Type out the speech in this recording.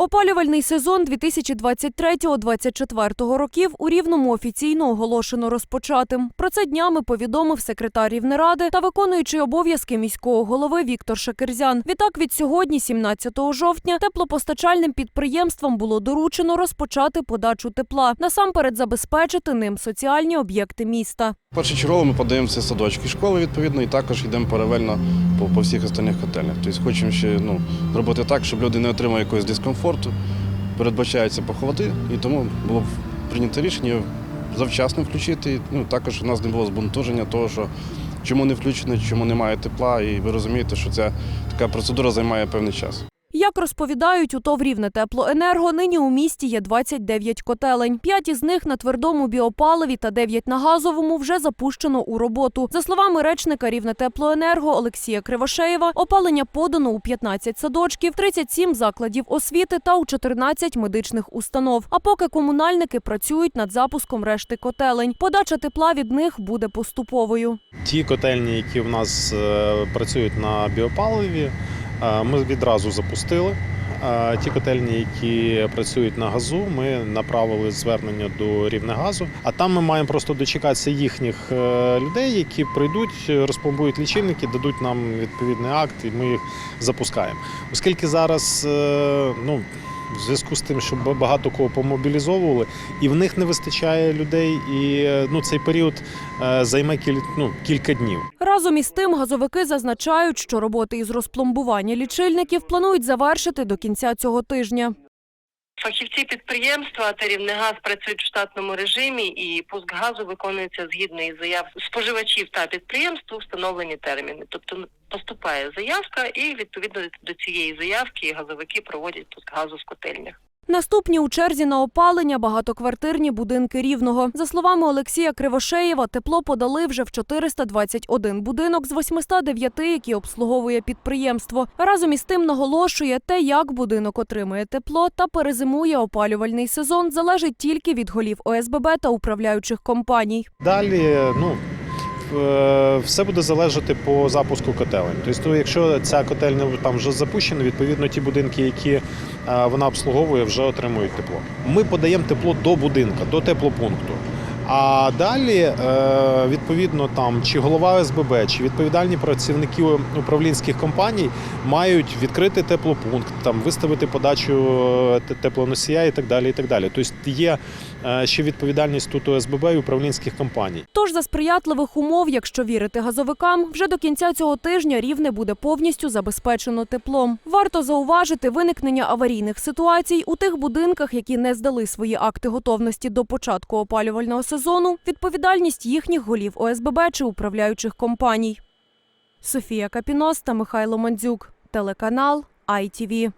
Опалювальний сезон 2023-2024 років у Рівному офіційно оголошено розпочатим. Про це днями повідомив секретар Рівнеради та виконуючий обов'язки міського голови Віктор Шакерзян. Відтак від сьогодні, 17 жовтня, теплопостачальним підприємствам було доручено розпочати подачу тепла, насамперед забезпечити ним соціальні об'єкти міста. Першочергово ми подаємося садочки школи відповідно, і також йдемо паралельно по, по всіх остальних котельнях. Тобто хочемо ще ну, зробити так, щоб люди не отримали якогось дискомфорту. Передбачаються похолоди, і тому було прийнято рішення завчасно включити. Ну, також у нас не було збунтуження того, що чому не включено, чому немає тепла, і ви розумієте, що ця така процедура займає певний час. Як розповідають у ТОВ «Рівне теплоенерго, нині у місті є 29 котелень. П'ять із них на твердому біопаливі та 9 на газовому вже запущено у роботу. За словами речника «Рівне теплоенерго Олексія Кривошеєва, опалення подано у 15 садочків, 37 закладів освіти та у 14 медичних установ. А поки комунальники працюють над запуском решти котелень, подача тепла від них буде поступовою. Ті котельні, які в нас е, працюють на біопаливі, ми відразу запустили. Ті котельні, які працюють на газу, ми направили звернення до Рівнегазу. А там ми маємо просто дочекатися їхніх е, людей, які прийдуть, розпломбують лічильники, дадуть нам відповідний акт, і ми їх запускаємо. Оскільки зараз е, ну. В зв'язку з тим, що багато кого помобілізовували, і в них не вистачає людей, і е, ну цей період займе кіль, ну, кілька днів. Разом із тим, газовики зазначають, що роботи із розпломбування лічильників планують завершити до кінця цього тижня. Фахівці підприємства та Рівнегаз працюють в штатному режимі, і пуск газу виконується згідно із заяв споживачів та підприємств у встановлені терміни. Тобто поступає заявка, і відповідно до цієї заявки газовики проводять пуск газу з котельнях. Наступні у черзі на опалення багатоквартирні будинки Рівного. За словами Олексія Кривошеєва, тепло подали вже в 421 будинок з 809, які обслуговує підприємство. Разом із тим наголошує, те, як будинок отримує тепло та перезимує опалювальний сезон, залежить тільки від голів ОСББ та управляючих компаній. Далі ну, е, все буде залежати по запуску котелень. Тобто, якщо ця котельня там вже запущена, відповідно ті будинки, які е, вона обслуговує, вже отримують тепло. Ми подаємо тепло до будинка, до теплопункту. А далі, е, відповідно, там чи голова ОСББ, чи відповідальні працівники управлінських компаній мають відкрити теплопункт, там виставити подачу е, теплоносія і так далі. І так далі. Тобто є е, ще відповідальність тут ОСББ і управлінських компаній. Тож за сприятливих умов, якщо вірити газовикам, вже до кінця цього тижня рівне буде повністю забезпечено теплом. Варто зауважити виникнення аварійних ситуацій у тих будинках, які не здали свої акти готовності до початку опалювального сезону. Відповідальність їхніх голів ОСББ чи управляючих компаній. Софія Капінос та Михайло Мандзюк. Телеканал ITV.